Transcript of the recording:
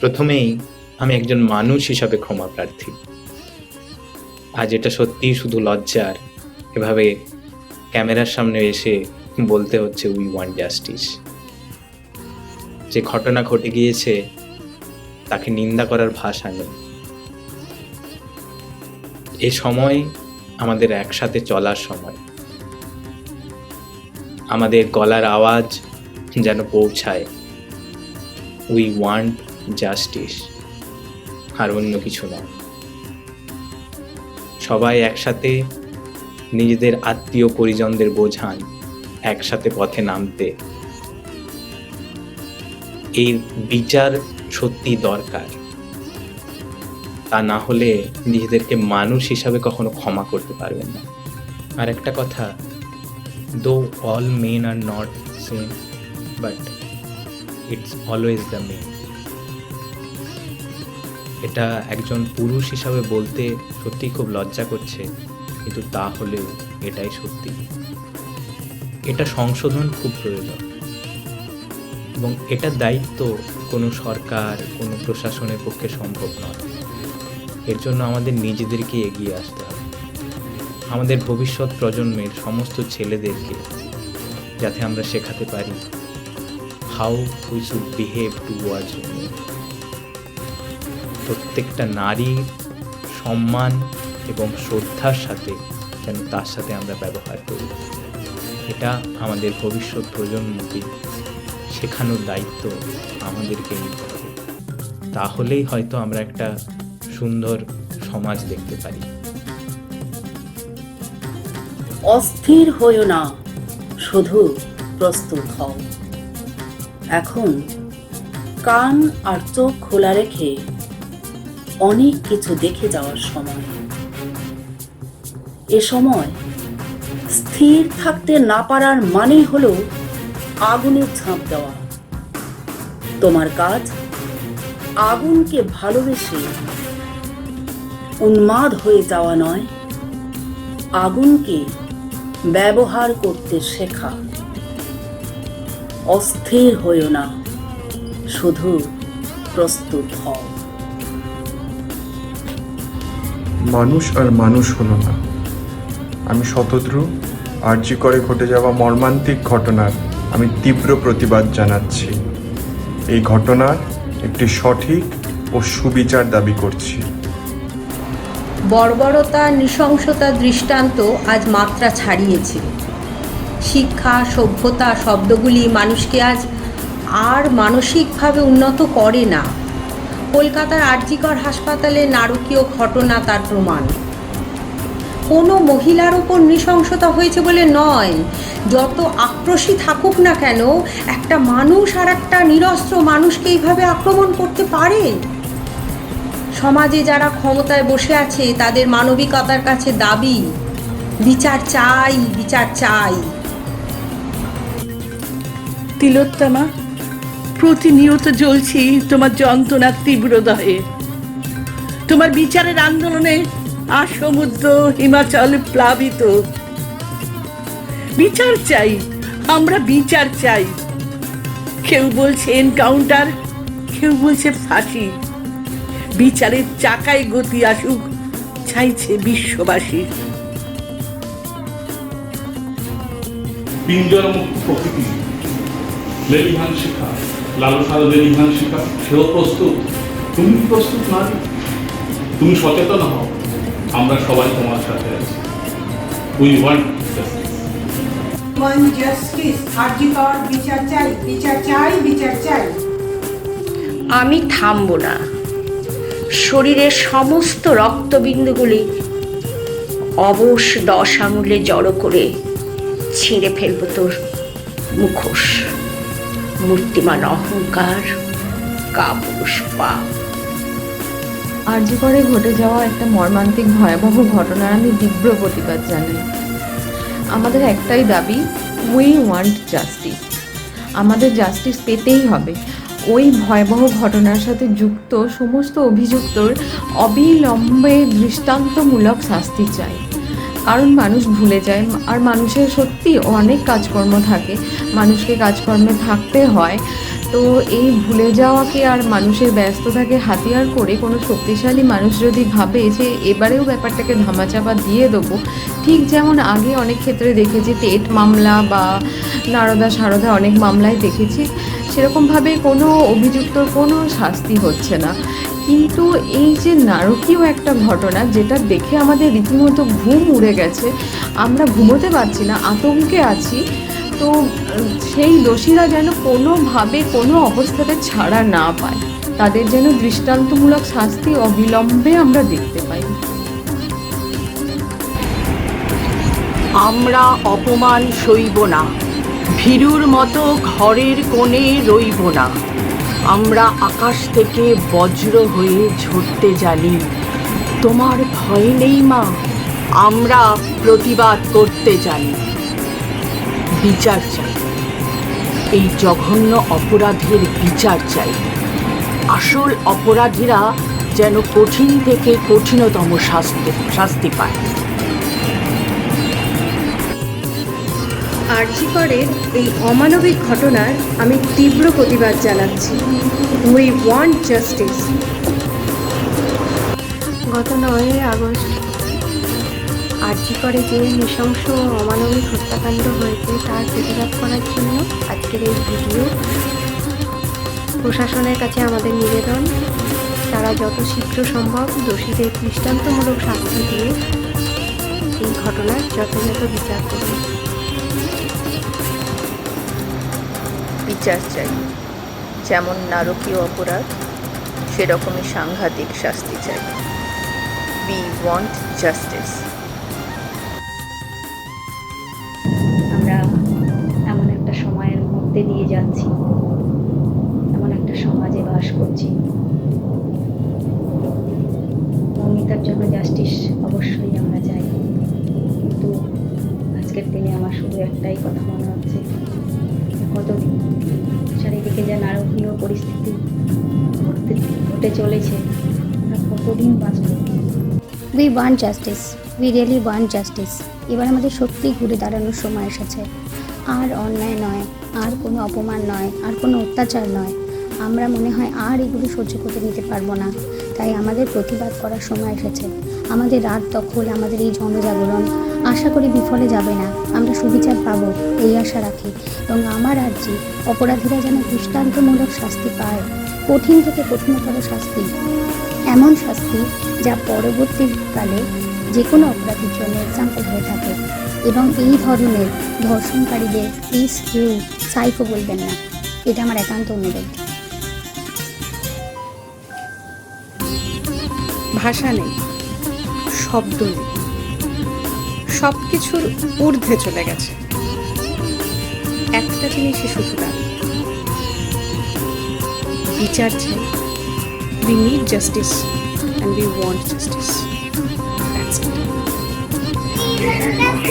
প্রথমেই আমি একজন মানুষ হিসাবে ক্ষমা প্রার্থী। আজ এটা সত্যিই শুধু লজ্জার, এভাবে ক্যামেরার সামনে এসে বলতে হচ্ছে উই ওয়ান্ট জাস্টিস যে ঘটনা ঘটে গিয়েছে, তাকে নিন্দা করার ভাষা নেই। এ সময় আমাদের একসাথে চলার সময়। আমাদের গলার আওয়াজ যেন পৌঁছায়। উই ওয়ান্ট জাস্টিস আর অন্য কিছু না। সবাই একসাথে নিজেদের আত্মীয় পরিজনদের বোঝান, একসাথে পথে নামতে। এর বিচার সত্যি দরকার। তা না হলে নিজেদেরকে মানুষ হিসাবে কখনো ক্ষমা করতে পারবেন না। আর একটা কথা though all men are not same but it's always the men এটা একজন পুরুষ হিসাবে বলতে সত্যি খুব লজ্জা করছে, কিন্তু তা হলেও এটাই সত্যি। এটা সংশোধন খুব প্রয়োজন। এবং এটার দায়িত্ব কোনো সরকার, কোনো প্রশাসনের পক্ষে সম্ভব নয়। এর জন্য আমাদের নিজেদেরকে এগিয়ে আসতে হবে। আমাদের ভবিষ্যৎ প্রজন্মের সমস্ত ছেলেদেরকে যাতে আমরা শেখাতে পারি how we should behave towards প্রত্যেকটা নারীর সম্মান এবং শ্রদ্ধার সাথে যেন তার সাথে আমরা ব্যবহার করি। এটা আমাদের ভবিষ্যৎ প্রজন্মকে শেখানোর দায়িত্ব আমাদেরকে নিতে হবে। তাহলেই হয়তো আমরা একটা সুন্দর সমাজ দেখতে পারি। অস্থির হইও না, শুধু প্রস্তুত হও। এখন কান আর চোখ খোলা রেখে অনেক কিছু দেখে যাওয়ার সময়। এ সময় স্থির থাকতে না পারার মানেই হলো আগুনের ঝাঁপ দেওয়া। তোমার কাজ? আগুনকে ভালোবেসে উন্মাদ হয়ে যাওয়া নয়, আগুনকে ব্যবহার করতে শেখা। অস্থির হইও না, শুধু প্রস্তুত হও। মানুষ আর মানুষ হলো না। আমি শতদ্রু আর্জি করে ঘটে যাওয়া মর্মান্তিক ঘটনার আমি তীব্র প্রতিবাদ জানাচ্ছি। এই ঘটনার একটি সঠিক ও সুবিচার দাবি করছি। বর্বরতা, নৃশংসতা দৃষ্টান্ত আজ মাত্রা ছাড়িয়েছে। শিক্ষা, সভ্যতা শব্দগুলি মানুষকে আজ আর মানসিকভাবে উন্নত করে না। কলকাতার আরজিকর হাসপাতালে নারকীয় ঘটনা তার প্রমাণ। কোনো মহিলার ওপর নৃশংসতা হয়েছে বলে নয়। যত আক্রোশী থাকুক না কেন, একটা মানুষ আর একটা নিরস্ত্র মানুষকে এইভাবে আক্রমণ করতে পারে? সমাজে যারা ক্ষমতায় বসে আছে, তাদের মানবিকতার কাছে দাবি, বিচার চাই বিচার চাই। তিলোত্তমা, প্রতিনিয়ত জ্বলছি তোমার যন্ত্রণার তীব্র দহে তোমার বিচারের আন্দোলনে আর সমুদ্র হিমাচল প্লাবিত। বিচার চাই, আমরা বিচার চাই। কেউ বলছে এনকাউন্টার, কেউ বলছে ফাঁসি। বিচারের চাকায় গতি আসুক, চাইছে বিশ্ববাসী। সেও প্রস্তুত। তুমি প্রস্তুত নারী, তুমি সচেতন হও। আমরা সবাই তোমার সাথে আছি। উই ওয়ান্ট জাস্টিস বিচার চাই বিচার চাই বিচার চাই। আমি থামব না। শরীরের সমস্ত রক্তবিন্দুগুলি অবশ দশ আঙুলে জড়ো করে ছিঁড়ে ফেলব তোর মুখোশ। মূর্তিমান অহংকার কাপুরুষ পাপ। আর্যকরে ঘটে যাওয়া একটা মর্মান্তিক ভয়াবহ ঘটনার আমি তীব্র প্রতিবাদ জানাই। আমাদের একটাই দাবি উই ওয়ান্ট জাস্টিস আমাদের জাস্টিস পেতেই হবে। ওই ভয়াবহ ঘটনার সাথে যুক্ত সমস্ত অভিযুক্তর অবিলম্বে দৃষ্টান্তমূলক শাস্তি চাই। কারণ মানুষ ভুলে যায় আর মানুষের সত্যি অনেক কাজকর্ম থাকে। মানুষকে কাজকর্মে থাকতে হয়। তো এই ভুলে যাওয়াকে আর মানুষের ব্যস্ততাকে হাতিয়ার করে কোনো শক্তিশালী মানুষ যদি ভাবে যে এবারেও ব্যাপারটাকে ধামাচাপা দিয়ে দেবো, ঠিক যেমন আগে অনেক ক্ষেত্রে দেখেছি টেট মামলা বা নারদা সারদা অনেক মামলায় দেখেছি, সেরকমভাবে কোনো অভিযুক্তর কোনো শাস্তি হচ্ছে না। কিন্তু এই যে নারকীয় একটা ঘটনা যেটা দেখে আমাদের রীতিমতো ঘুম উড়ে গেছে, আমরা ঘুমোতে পারছি না, আতঙ্কে আছি তো সেই দোষীরা যেন কোনোভাবে কোনো অবস্থাতে ছাড়া না পায়, তাদের যেন দৃষ্টান্তমূলক শাস্তি অবিলম্বে আমরা দেখতে পাই। আমরা অপমান সইব না, ভীরুর মতো ঘরের কোণে রইব না। আমরা আকাশ থেকে বজ্র হয়ে ঝরতে জানি, তোমার ভয় নেই মা, আমরা প্রতিবাদ করতে জানি। বিচার চাই। এই জঘন্য অপরাধের বিচার চাই। আসল অপরাধীরা যেন কঠিন থেকে কঠিনতম শাস্তি শাস্তি পায়। আরজিকরের এই অমানবিক ঘটনার আমি তীব্র প্রতিবাদ জানাচ্ছি। উই ওয়ান্ট জাস্টিস গত নয়ই আগস্ট আর্জি করে যে নৃশংস অমানবিক হত্যাকাণ্ড হয়েছে তার প্রতিবাদ করার জন্য আজকের এই ভিডিও। প্রশাসনের কাছে আমাদের নিবেদন, তারা যত শীঘ্র সম্ভব দোষীদের দৃষ্টান্তমূলক শাস্তি দিয়ে এই ঘটনার যথাযথ বিচার করুন। বিচার চাই। যেমন নারকীয় অপরাধ, সেরকমই সাংঘাতিক শাস্তি চাই। উই ওয়ান্ট জাস্টিস যাচ্ছি এমন একটা সমাজে বাস করছি। মৌমিতার জন্য জাস্টিস অবশ্যই আমরা চাই। কিন্তু আজকের দিনে আমার শুধু একটাই কথা মনে হচ্ছে। কতদিন চারিদিকে যা নারকীয় পরিস্থিতি ঘটে চলেছে কতদিন বাঁচব? We want justice we really want justice এবার আমাদের সত্যি ঘুরে দাঁড়ানোর সময় এসেছে। আর অন্যায় নয়, আর কোনো অপমান নয়, আর কোনো অত্যাচার নয়। আমরা মনে হয় আর এগুলো সহ্য করতে নিতে পারব না। তাই আমাদের প্রতিবাদ করার সময় এসেছে। আমাদের রাত দখল, আমাদের এই জনজাগরণ আশা করি বিফলে যাবে না। আমরা সুবিচার পাবো, এই আশা রাখি। এবং আমার আর্জি, অপরাধীরা যেন দৃষ্টান্তমূলক শাস্তি পায়, কঠিন থেকে কঠিনতর শাস্তি। এমন শাস্তি যা পরবর্তীকালে যে কোনো অপরাধীর জন্য এক্সাম্পল হয়ে থাকে। এবং এই ধরনের ধর্ষণকারীদের প্লিজ কেউ সাইকো বলবেন না। এটা আমার একান্ত অনুরোধ। ভাষা নেই, শব্দ সব কিছুর ঊর্ধ্বে চলে গেছে। একটা জিনিসই শুধু দাবি বিচার চাই। We need justice and we want justice এই